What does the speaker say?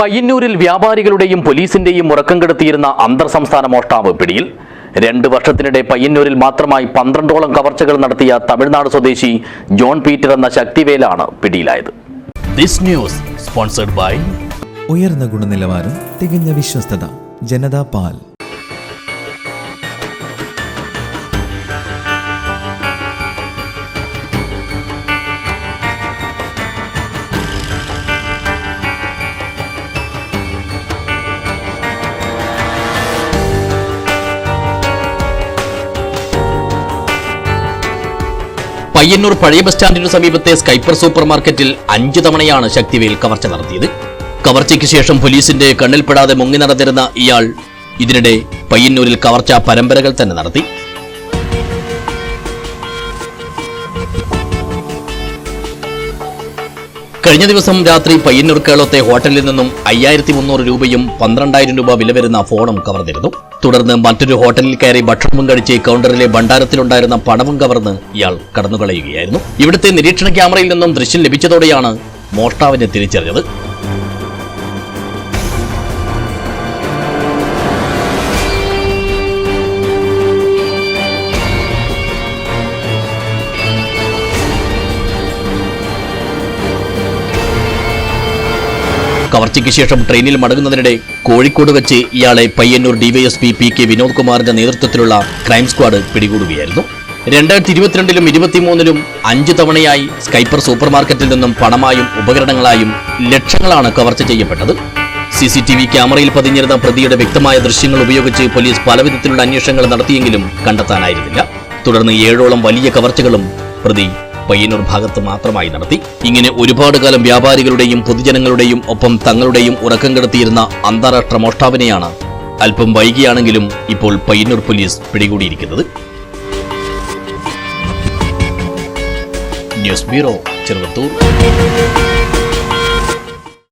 പയ്യന്നൂരിൽ വ്യാപാരികളുടെയും പോലീസിന്റെയും ഉറക്കം കെടുത്തിയിരുന്ന അന്തർ സംസ്ഥാന മോഷ്ടാവ് പിടിയിൽ. രണ്ട് വർഷത്തിനിടെ പയ്യന്നൂരിൽ മാത്രമായി പന്ത്രണ്ടോളം കവർച്ചകൾ നടത്തിയ തമിഴ്നാട് സ്വദേശി ജോൺ പീറ്റർ എന്ന ശക്തിവേലാണ് പിടിയിലായത്. ദിസ് ന്യൂസ് സ്പോൺസർഡ് ബൈ ഉയർന്ന ഗുണനിലവാരം തികഞ്ഞ വിശ്വസ്തത ജനതാ പാൽ. പയ്യന്നൂർ പഴയ ബസ് സ്റ്റാൻഡിനു സമീപത്തെ സ്കൈപ്പർ സൂപ്പർ മാർക്കറ്റിൽ അഞ്ചു തവണയാണ് ശക്തിവേൽ കവർച്ച നടത്തിയത്. കവർച്ചയ്ക്ക് ശേഷം പോലീസിന്റെ കണ്ണിൽപ്പെടാതെ മുങ്ങി നടന്നിരുന്ന ഇയാൾ ഇതിനിടെ പയ്യന്നൂരിൽ കവർച്ച പരമ്പരകൾ തന്നെ നടത്തി. കഴിഞ്ഞ ദിവസം രാത്രി പയ്യന്നൂർ കേളത്തെ ഹോട്ടലിൽ നിന്നും അയ്യായിരത്തി മുന്നൂറ് രൂപയും പന്ത്രണ്ടായിരം രൂപ വില വരുന്ന ഫോണും കവർന്നിരുന്നു. തുടർന്ന് മറ്റൊരു ഹോട്ടലിൽ കയറി ഭക്ഷണവും കഴിച്ച് കൗണ്ടറിലെ ഭണ്ഡാരത്തിലുണ്ടായിരുന്ന പണവും കവർന്ന് ഇയാൾ കടന്നുകളയുകയായിരുന്നു. ഇവിടുത്തെ നിരീക്ഷണ ക്യാമറയിൽ നിന്നും ദൃശ്യം ലഭിച്ചതോടെയാണ് മോഷ്ടാവിനെ തിരിച്ചറിഞ്ഞത്. കവർച്ചയ്ക്ക് ശേഷം ട്രെയിനിൽ മടങ്ങുന്നതിനിടെ കോഴിക്കോട് വെച്ച് ഇയാളെ Payyanur D Y S P P K Vinod കുമാറിന്റെ നേതൃത്വത്തിലുള്ള ക്രൈം സ്ക്വാഡ് പിടികൂടുകയായിരുന്നു. രണ്ടായിരത്തി ഇരുപത്തിരണ്ടിലും ഇരുപത്തിമൂന്നിലും അഞ്ച് തവണയായി സ്കൈപ്പർ സൂപ്പർ മാർക്കറ്റിൽ നിന്നും പണമായും ഉപകരണങ്ങളായും ലക്ഷങ്ങളാണ് കവർച്ച ചെയ്യപ്പെട്ടത്. സി സി ടി വി ക്യാമറയിൽ പതിഞ്ഞിരുന്ന പ്രതിയുടെ വ്യക്തമായ ദൃശ്യങ്ങൾ ഉപയോഗിച്ച് പോലീസ് പലവിധത്തിലുള്ള അന്വേഷണങ്ങൾ നടത്തിയെങ്കിലും കണ്ടെത്താനായിരുന്നില്ല. തുടർന്ന് ഏഴോളം വലിയ കവർച്ചകളും പ്രതി പയ്യന്നൂർ ഭാഗത്ത് മാത്രമായി നടത്തി. ഇങ്ങനെ ഒരുപാട് കാലം വ്യാപാരികളുടെയും പൊതുജനങ്ങളുടെയും ഒപ്പം തങ്ങളുടെയും ഉറക്കം കെടുത്തിയിരുന്ന അന്താരാഷ്ട്ര മോഷ്ടാവിനെയാണ് അല്പം വൈകിയാണെങ്കിലും ഇപ്പോൾ Payyanur police പിടികൂടിയിരിക്കുന്നത്. News bureau Cheruvathur.